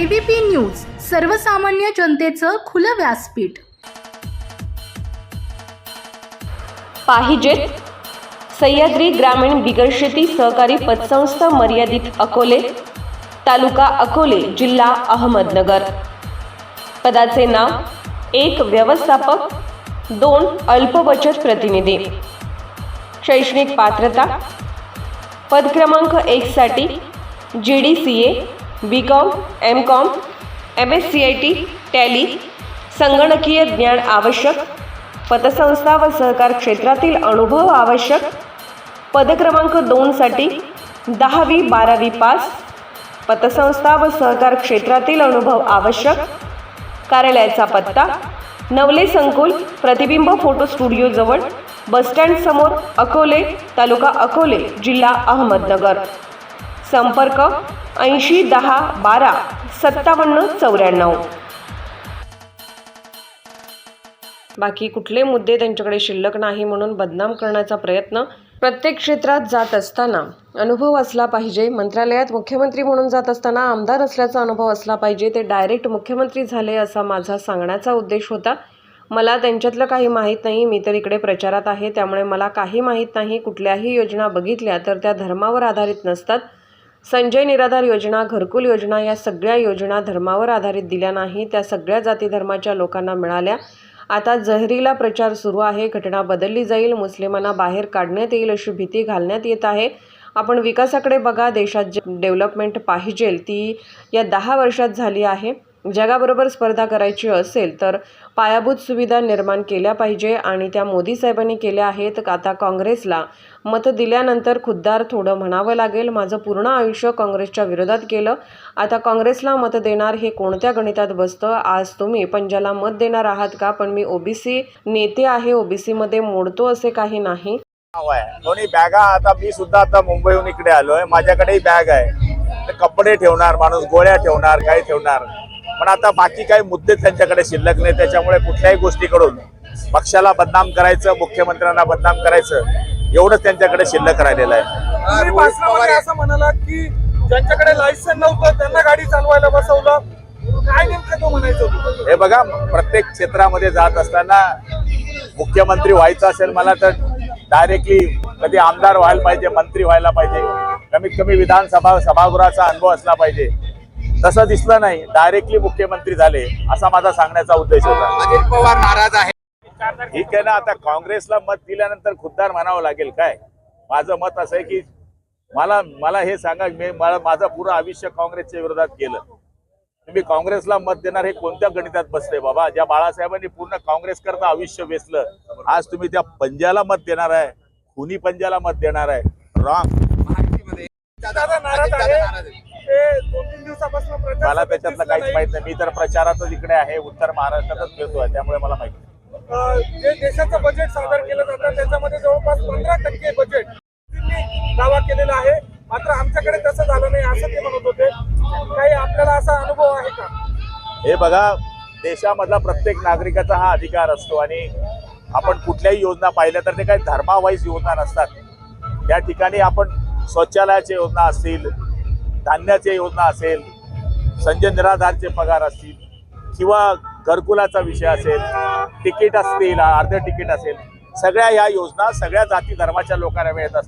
ABP news सर्वसामान्य जनतेचं खुलं व्यासपीठ. पाहिजेत सह्याद्री ग्रामीण बिगरशेती सहकारी पतसंस्था मर्यादित अकोले तालुका अकोले जिल्हा अहमदनगर. पदाचे नाव एक व्यवस्थापक दोन अल्पबचत प्रतिनिधी. शैक्षणिक पात्रता पद क्रमांक एकसाठी G D C A B com M com M S C I T tally संगणकीय ज्ञान आवश्यक पतसंस्था व सहकार क्षेत्रातील अनुभव आवश्यक पदक्रमांक दोनसाठी दहावी बारावी पास पतसंस्था व सहकार क्षेत्रातील अनुभव आवश्यक कार्यालयाचा पत्ता नवले संकुल प्रतिबिंब फोटो स्टुडिओजवळ बसस्टँडसमोर अकोले तालुका अकोले जिल्हा अहमदनगर. संपर्क ऐंशी दहा बारा सत्तावन्न चौऱ्याण्णव. बाकी कुठले मुद्दे त्यांच्याकडे शिल्लक नाही म्हणून बदनाम करण्याचा प्रयत्न प्रत्येक क्षेत्रात जात असताना अनुभव असला पाहिजे. मंत्रालयात मुख्यमंत्री म्हणून जात असताना आमदार असल्याचा अनुभव असला पाहिजे. ते डायरेक्ट मुख्यमंत्री झाले असा माझा सांगण्याचा उद्देश होता. मला त्यांच्यातलं काही माहीत नाही. मी तर इकडे प्रचारात आहे. त्यामुळे मला काही माहीत नाही. कुठल्याही योजना बघितल्या तर त्या धर्मावर आधारित नसतात. संजय निराधार योजना घरकुल योजना या सगळ्या योजना धर्मावर आधारित दिल्या नाही. त्या सगळ्या जाती धर्माच्या लोकांना मिळाल्या. आता जहरीला प्रचार सुरू आहे. घटना बदलली जाईल. मुस्लिमांना बाहेर काढण्यात येईल अशी भीती घालण्यात येत आहे. आपण विकासाकडे बघा. देशात जे डेव्हलपमेंट पाहिजेल ती या दहा वर्षात झाली आहे. जगाबरोबर स्पर्धा करायची असेल तर पायाभूत सुविधा निर्माण केल्या पाहिजे आणि त्या मोदी साहेबांनी केल्या आहेत. आता काँग्रेसला मत दिल्यानंतर खुद्दार थोडं म्हणावं लागेल माझं पूर्ण आयुष्य काँग्रेसच्या विरोधात केलं आता काँग्रेसला मत देणार हे कोणत्या गणितात बसतं? आज तुम्ही पंजाला मत देणार आहात का? पण मी ओबीसी नेते आहे ओबीसीमध्ये मोडतो असे काही नाही. दोन्ही बॅगा आता मी सुद्धा आता मुंबईहून इकडे आलोय. माझ्याकडेही बॅग आहे. कपडे ठेवणार माणूस गोळ्या ठेवणार काही ठेवणार. पण आता बाकी काही मुद्दे त्यांच्याकडे शिल्लक नाही. त्याच्यामुळे कुठल्याही गोष्टीकडून पक्षाला बदनाम करायचं मुख्यमंत्र्यांना बदनाम करायचं एवढंच त्यांच्याकडे शिल्लक राहिलेलं आहे. असं म्हणाला की ज्यांच्याकडे लायसन नव्हतं त्यांना गाडी चालवायला बसवलं. काय नेमकं तो म्हणायचं हे बघा प्रत्येक क्षेत्रामध्ये जात असताना मुख्यमंत्री व्हायचं असेल मला तर डायरेक्टली कधी आमदार व्हायला पाहिजे मंत्री व्हायला पाहिजे. कमीत कमी विधानसभा सभागृहाचा अनुभव असला पाहिजे. तसं दिसलं नाही. डायरेक्टली मुख्यमंत्री झाले असा माझा सांगण्याचा उद्देश होता. अजित पवार नाराज आहे. ठीक आहे ना आता काँग्रेसला मत दिल्यानंतर खुद्दार म्हणावं लागेल काय? माझं मत असं आहे की मला मला हे सांगा मी मला माझं पुरं आयुष्य काँग्रेसच्या विरोधात केलं तुम्ही काँग्रेसला मत देणार हे कोणत्या गणितात बसले? बाबा ज्या बाळासाहेबांनी पूर्ण काँग्रेस करता आयुष्य वेचलं आज तुम्ही त्या पंजाला मत देणार आहे. खुनी पंजाला मत देणार आहे. रॉंग मला त्याच्यातलं काहीच. माहीत नाही. मी तर प्रचारातच इकडे आहे उत्तर महाराष्ट्रातच फिरतोय त्यामुळे मला माहिती जे देशाचं बजेट सादर केलं जातं त्याच्यामध्ये जवळपास पंधरा टक्के बजेट दावा केलेला आहे. मात्र आमच्याकडे तसं झालं नाही असं ते म्हणत होते. काही आपल्याला असा अनुभव आहे का? हे बघा देशामधला प्रत्येक नागरिकाचा हा अधिकार असतो आणि आपण कुठल्याही योजना पाहिल्या तर ते काही धर्मावाईज योजना नसतात. त्या ठिकाणी आपण शौचालयाच्या योजना असतील धान्याच्या योजना असेल संजय निराधारचे पगार असतील किंवा घरकुलाचा विषय असेल तिकीट असतील अर्धे तिकीट असेल सगळ्या या योजना सगळ्या जाती धर्माच्या लोकांना मिळत असतात.